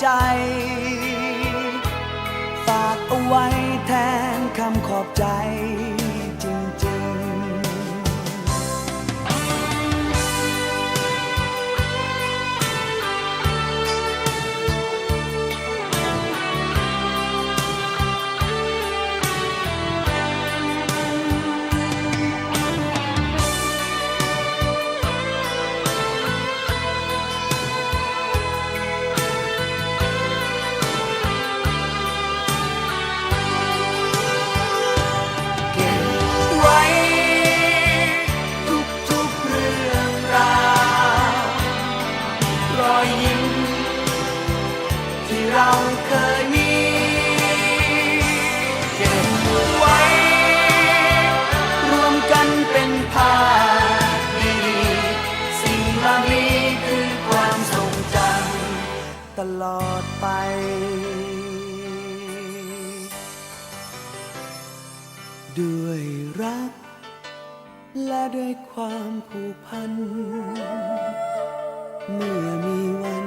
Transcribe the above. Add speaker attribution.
Speaker 1: ใจ ฝากเอาไว้แทนคำขอบใจจ เคยมี เก็บไว้ รวมกันเป็นภาพดีๆสิ่งเหล่านี้คือความทรงจำตลอดไปด้วยรัก และด้วยความผูกพัน เมื่อมีวัน